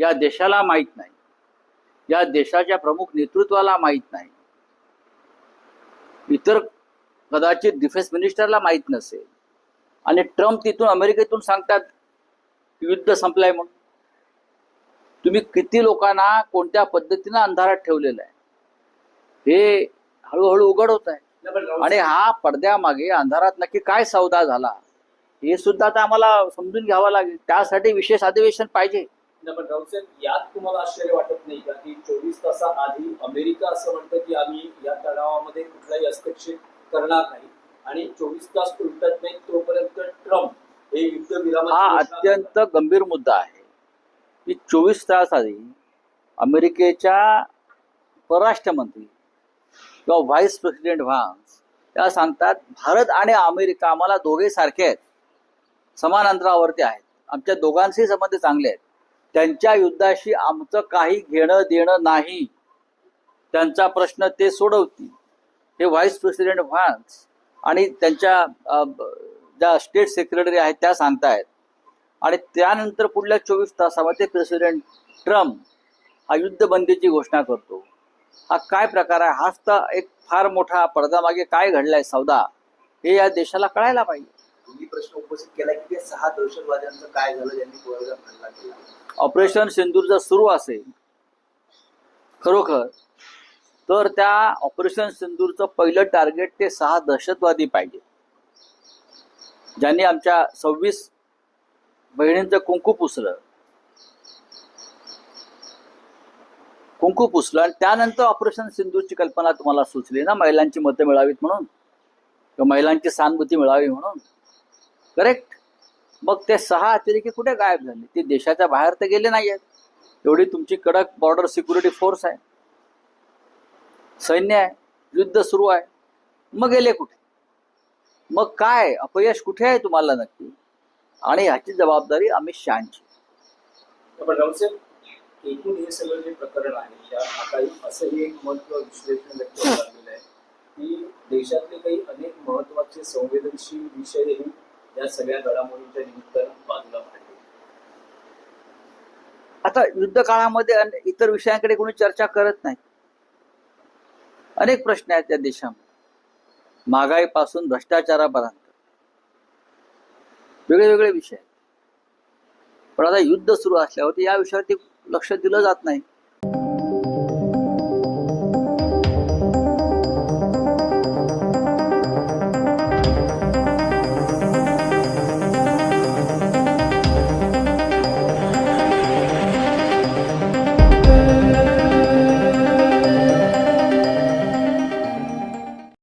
या देशाला माहीत नाही. या देशाच्या प्रमुख नेतृत्वाला माहीत नाही. इतर कदाचित डिफेन्स मिनिस्टरला माहीत नसेल. आणि ट्रम्प तिथून अमेरिकेतून सांगतात युद्ध संपलंय म्हणून. तुम्ही किती लोकांना कोणत्या पद्धतीनं अंधारात ठेवलेलं आहे? हे हळूहळू उघड होत आहे. आणि हा पडद्यामागे अंधारात नक्की काय सौदा झाला हे सुद्धा आता आम्हाला समजून घ्यावं लागेल. त्यासाठी विशेष अधिवेशन पाहिजे. पण राऊत यात तुम्हाला आश्चर्य वाटत नाही का की चोवीस तासाआधी अमेरिका असं म्हणतं की आम्ही या तणावामध्ये कुठलाही हस्तक्षेप करणार नाही? आणि चोवीस तास उलटत नाही तोपर्यंत ट्रम्प हे युद्ध हा अत्यंत गंभीर मुद्दा आहे की चोवीस तास आधी अमेरिकेच्या परराष्ट्र मंत्री किंवा व्हाईस प्रेसिडेंट व्हान्स त्या सांगतात भारत आणि अमेरिका आम्हाला दोघे सारखे आहेत. समान अंतरावरती आहेत. आमच्या दोघांचे संबंध चांगले आहेत. त्यांच्या युद्धाशी आमचं काही घेणं देणं नाही. त्यांचा प्रश्न ते सोडवतील. हे व्हाईस प्रेसिडेंट व्हान्स आणि त्यांच्या ज्या स्टेट सेक्रेटरी आहेत त्या सांगतायत. आणि त्यानंतर पुढल्या चोवीस तासामध्ये प्रेसिडेंट ट्रम्प हा युद्धबंदीची घोषणा करतो. हा काय प्रकार आहे? हाच तर एक फार मोठा पडद्यामागे काय घडलाय सौदा? हे या देशाला कळायला पाहिजे. तुम्ही प्रश्न उपस्थित केला की त्या सहा दहशतवाद्यांचं काय झालं ज्यांनी कोळगाव हल्ला केला? ऑपरेशन सिंदूर सुरू असेल खरोखर तर त्या ऑपरेशन सिंदूरचं पहिलं टार्गेट ते सहा दहशतवादी पाहिजे. ज्यांनी आमच्या सव्वीस बहिणींचं कुंकू पुसलं. कुंकू पुसलं आणि त्यानंतर ऑपरेशन सिंदूरची कल्पना तुम्हाला सुचली ना महिलांची मतं मिळावीत म्हणून? किंवा महिलांची सहानुभूती मिळावी म्हणून? करेक्ट मग ते सहा अतिरेकी कुठे गायब झाले? ते देशाच्या बाहेर तर गेले नाही आहेत एवढी तुमची कडक बॉर्डर सिक्युरिटी फोर्स आहे. सैन्य आहे. युद्ध सुरू आहे. मग गेले कुठे? मग काय? अपयश कुठे आहे तुम्हाला नक्की? आणि ह्याची जबाबदारी अमित शहाची. एकूण हे सगळं जे प्रकरण आहे काही आता असंही एक मत किंवा विश्लेषण व्यक्त झालेलं आहे की देशातले काही अनेक महत्त्वाचे संवेदनशील विषय या सगळ्या घडामोडींच्या निमित्तानं बाजूला आता युद्ध काळामध्ये इतर विषयांकडे कोणी चर्चा करत नाही. अनेक प्रश्न आहेत त्या देशामध्ये. महागाईपासून भ्रष्टाचारापर्यंत. वेगळे वेगळे विषय आहेत. पण आता युद्ध सुरू असल्यावरती या विषयावरती लक्ष दिलं जात नाही.